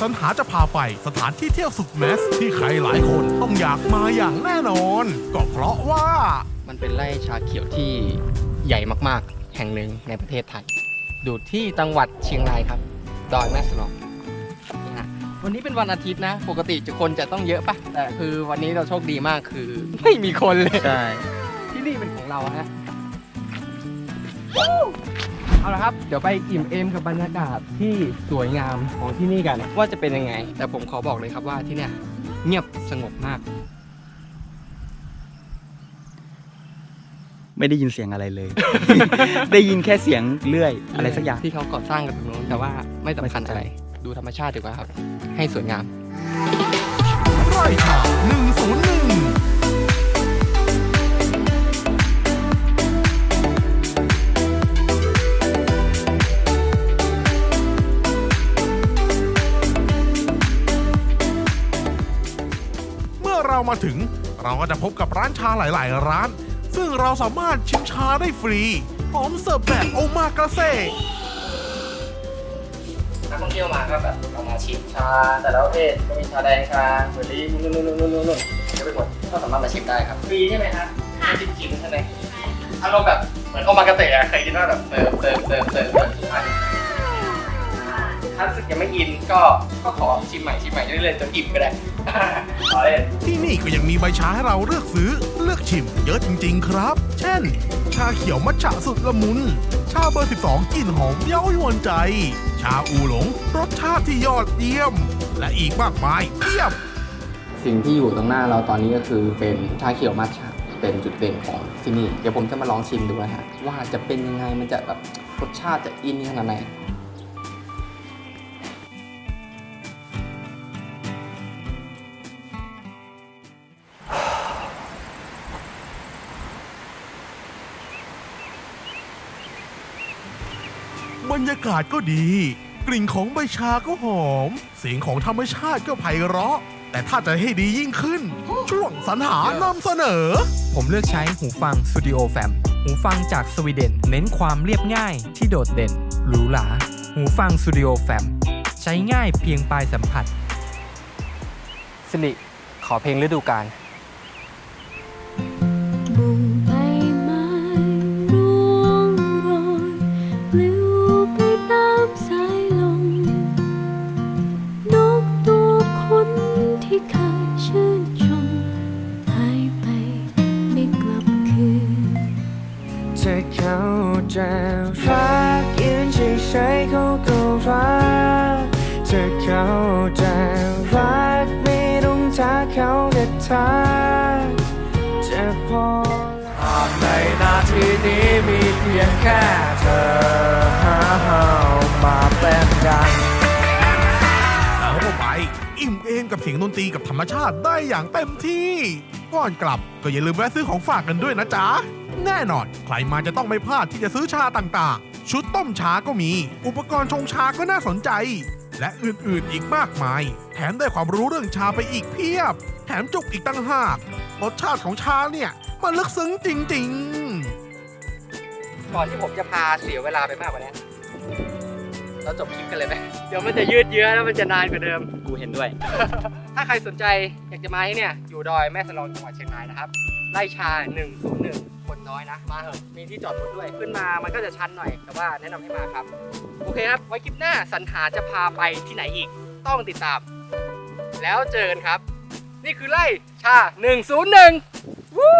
สัญหาจะพาไปสถานที่เที่ยวสุดแมสที่ใครหลายคนต้องอยากมาอย่างแน่นอน ก็เพราะว่า มันเป็นไร่ชาเขียวที่ใหญ่มากๆ แห่งหนึ่งในประเทศไทยอยู่ที่จังหวัดเชียงรายครับ ดอยแม่สลองนี่ฮะวันนี้เป็นวันอาทิตย์นะ ปกติจะคนจะต้องเยอะปะแต่คือวันนี้เราโชคดีมากคือ ไม่มีคนเลย ใช่ ที่นี่เป็นของเราฮะ เอาละครับ เดี๋ยวไปอิ่มเอมกับบรรยากาศที่สวยงามของที่นี่กัน ว่าจะเป็นยังไง แต่ผมขอบอกเลยครับว่าที่เนี่ยเงียบสงบมาก ไม่ได้ยินเสียงอะไรเลย ได้ยินแค่เสียงเลื่อยอะไรสักอย่าง ที่เขาก่อสร้างกันตรงนู้นแต่ว่าไม่สำคัญอะไร ดูธรรมชาติดีกว่าครับ ให้สวยงาม ไร่ชา101 เมื่อเรามาถึง เราก็จะพบกับร้านชาหลาย ๆ ร้าน ซึ่งเราสามารถชิมชาได้ฟรี พร้อมเสิร์ฟแบบโอมากาเซ่นักท่องเที่ยวมาก็แบบเอามาชิมชาแต่ละประเภทก็มีชาแดงชาเบอร์รี่นู่นนู่นนู่นนู่นนู่นเยอะไปหมดก็สามารถมาชิมได้ครับฟรีใช่ไหมฮะค่ะชิมชิมใช่ไหมอารมณ์แบบเหมือนโอมากาเสะอะเคยกินว่าแบบเสิร์ฟเสิร์ฟเสิร์ฟเสิร์ฟเสิร์ฟทุกอัน ถ้ารู้สึกยังไม่อินก็ก็ขอชิมใหม่ชิมใหม่เรื่อยๆจนอิ่มก็ได้ ขอเล่น ที่นี่ก็ยังมีใบชาให้เราเลือกซื้อเลือกชิมเยอะจริง ๆ ครับ เช่น ชาเขียวมัทฉะสุดละมุน ชาเบอร์ 12กลิ่นหอมเย้ายวนใจ ชาอูหลง รสชาติที่ยอดเยี่ยม และอีกมากมายเพียบ สิ่งที่อยู่ตรงหน้าเราตอนนี้ก็คือเป็นชาเขียวมัทฉะเป็นจุดเด่นของที่นี่ เดี๋ยวผมจะมาลองชิมดูนะฮะว่าจะเป็นยังไงมันจะแบบรสชาติจะอินขนาดไหน บรรยากาศก็ดี กลิ่นของใบชาก็หอม เสียงของธรรมชาติก็ไพเราะ แต่ถ้าจะให้ดียิ่งขึ้น ช่วงสรรหานำเสนอ ผมเลือกใช้หูฟัง Studio Fam หูฟังจากสวีเดน เน้นความเรียบง่ายที่โดดเด่นหรูหราหูฟัง Studio Fam ใช้ง่ายเพียงปลายสัมผัสสิริขอเพลงฤดูกาล ชื่นชมหายไปไม่กลับคืนเธอเขาจรักยืนเฉยๆเขาก็รักเธอเขาจรักไม่ต้องทักเขาก็ทักจะพอในนาทีนี้มีเพียงแค่เธอมาเป็นกันแล้วก็ไป อิ่มเอมกับเสียงดนตรีกับธรรมชาติได้อย่างเต็มที่ ก่อนกลับก็อย่าลืมแวะซื้อของฝากกันด้วยนะจ๊ะ แน่นอน ใครมาจะต้องไม่พลาดที่จะซื้อชาต่างๆ ชุดต้มชาก็มี อุปกรณ์ชงชาก็น่าสนใจ และอื่นๆอีกมากมาย แถมได้ความรู้เรื่องชาไปอีกเพียบ แถมจุกอีกตั้งหากรสชาติของชาเนี่ยมันลึกซึ้งจริง ๆ ก่อนที่ผมจะพาเสียเวลาไปมากกว่านี้ เราจบคลิปกันเลยไหมเดี๋ยวมันจะยืดเยื้อแล้วมันจะนานกว่าเดิม กูเห็นด้วย ถ้าใครสนใจอยากจะมาที่เนี่ย อยู่ดอยแม่สลองจังหวัดเชียงรายนะครับไร่ชา 101 คนน้อยนะ มาเถอะมีที่จอดรถด้วย ขึ้นมามันก็จะชันหน่อย แต่ว่าแนะนำให้มาครับ โอเคครับ ไว้คลิปหน้าสัญหาจะพาไปที่ไหนอีก ต้องติดตาม แล้วเจอกันครับ นี่คือไร่ชา 101 วู้